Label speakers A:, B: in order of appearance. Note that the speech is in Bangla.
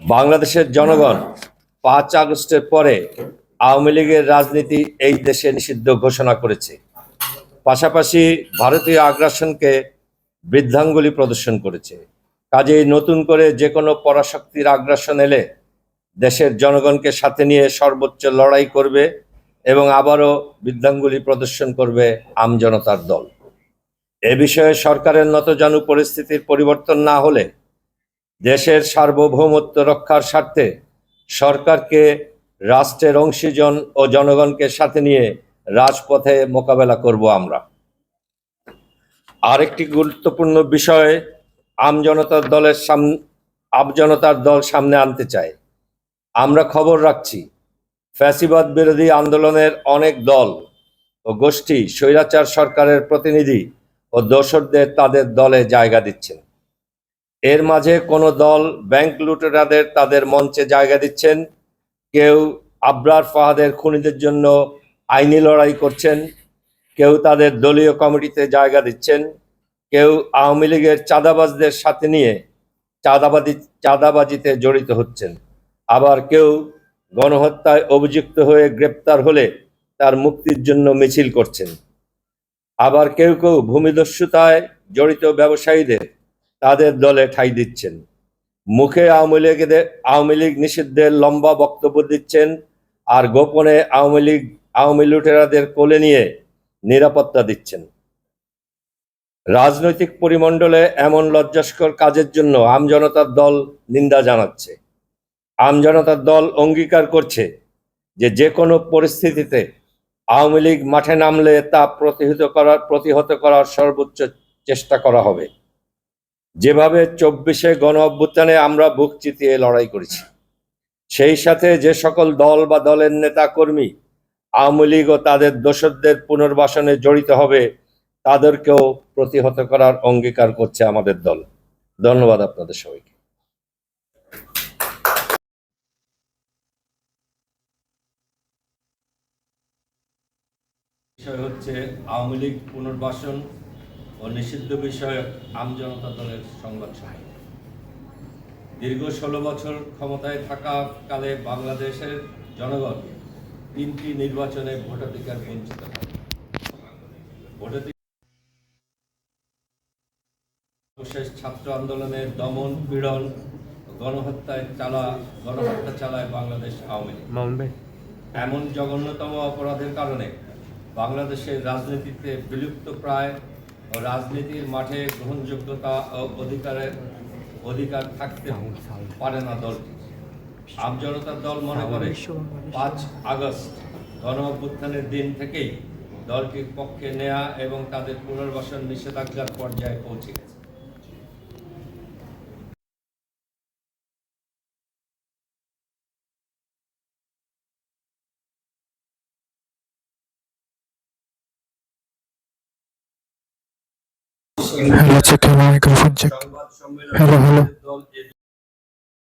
A: বাংলাদেশের জনগণ পাঁচ আগস্টের পরে আওয়ামী লীগের রাজনীতি এই দেশে নিষিদ্ধ ঘোষণা করেছে। পাশাপাশি ভারতীয় আগ্রাসনকে বৃদ্ধাঙ্গুলি প্রদর্শন করেছে। কাজেই নতুন করে যে কোনো পরাশক্তির আগ্রাসন এলে দেশের জনগণকে সাথে নিয়ে সর্বোচ্চ লড়াই করবে এবং আবারও বৃদ্ধাঙ্গুলি প্রদর্শন করবে আমজনতার দল। এ বিষয়ে সরকারের নতজানু পরিস্থিতির পরিবর্তন না হলে দেশের সার্বভৌমত্ব রক্ষার স্বার্থে সরকারকে, রাষ্ট্রের অংশীজন ও জনগণকে সাথে নিয়ে রাজপথে মোকাবেলা করব আমরা। আরেকটি গুরুত্বপূর্ণ বিষয় আমজনতার দলের সাম আমজনতার দল সামনে আনতে চায়। আমরা খবর রাখছি, ফ্যাসিবাদ বিরোধী আন্দোলনের অনেক দল ও গোষ্ঠী স্বৈরাচার সরকারের প্রতিনিধি ও দোসরদের তাদের দলে জায়গা দিচ্ছেন। এর মাঝে কোনো দল ব্যাংক লুটেরাদের তাদের মঞ্চে জায়গা দিচ্ছেন। কেউ আবরার ফাহাদের খুনিদের জন্য আইনি লড়াই করছেন। কেউ তাদের দলীয় কমিটিতে জায়গা দিচ্ছেন। কেউ আওয়ামী লীগের চাঁদাবাজদের সাথে নিয়ে চাঁদাবাজি, চাঁদাবাজিতে জড়িত হচ্ছেন। আবার কেউ গণহত্যায় অভিযুক্ত হয়ে গ্রেপ্তার হলে তার মুক্তির জন্য মিছিল করছেন। আবার কেউ কেউ ভূমিদস্যুতায় জড়িত ব্যবসায়ীদের তাদের দলে ঠাঁই দিচ্ছেন। মুখে আওয়ামী লীগের আওয়ামী লীগ নিষিদ্ধের লম্বা বক্তব্য দিচ্ছেন আর গোপনে আওয়ামী লীগ, আওয়ামী লুটেরাদের কোলে নিয়ে নিরাপত্তা দিচ্ছেন। রাজনৈতিক পরিমণ্ডলে এমন লজ্জাস্কর কাজের জন্য আমজনতার দল নিন্দা জানাচ্ছে। আমজনতার দল অঙ্গীকার করছে যে যে কোনো পরিস্থিতিতে আওয়ামী লীগ মাঠে নামলে তা প্রতিহত করার প্রতিহত করার সর্বোচ্চ চেষ্টা করা হবে। যেভাবে চব্বিশে গণ অভ্যুত্থানে আমরা বুক চিতিয়ে লড়াই করেছি, সেই সাথে যে সকল দল বা দলের নেতা কর্মী আওয়ামী লীগ ও তাদের দোসরদের পুনর্বাসনে জড়িত হবে, তাদেরকেও প্রতিহত করার অঙ্গীকার করছে আমাদের দল। ধন্যবাদ আপনাদের সবাইকে। বিষয় হচ্ছে আওয়ামী লীগ পুনর্বাসন ও নিষিদ্ধ বিষয়ক আমজনতা দলের সংবাদ সম্মেলন দীর্ঘ ষোলো বছর ক্ষমতায় থাকা কালে বাংলাদেশের জনগণ তিনটি নির্বাচনে ভোটাধিকার বঞ্চিত হয় ভোটাধিকার শেষ ছাত্র আন্দোলনের দমন পীড়ন গণহত্যায় চালা গণহত্যা চালায় বাংলাদেশ আওয়ামী লীগ। এমন জঘন্যতম অপরাধের কারণে বাংলাদেশের রাজনীতিতে বিলুপ্ত প্রায় রাজনীতির মাঠে গ্রহণযোগ্যতা অধিকারের অধিকার থাকতে পারে না দলটি আমজনতার দল মনে করে পাঁচ আগস্ট গণ অভ্যুত্থানের দিন থেকেই দলটির পক্ষে নেয়া এবং তাদের পুনর্বাসন নিষেধাজ্ঞার পর্যায়ে পৌঁছে গেছে।
B: Hello check hello microphone check
A: সংবাদ
B: হ্যালো, হ্যালো।
A: সম্মেলনে দল এ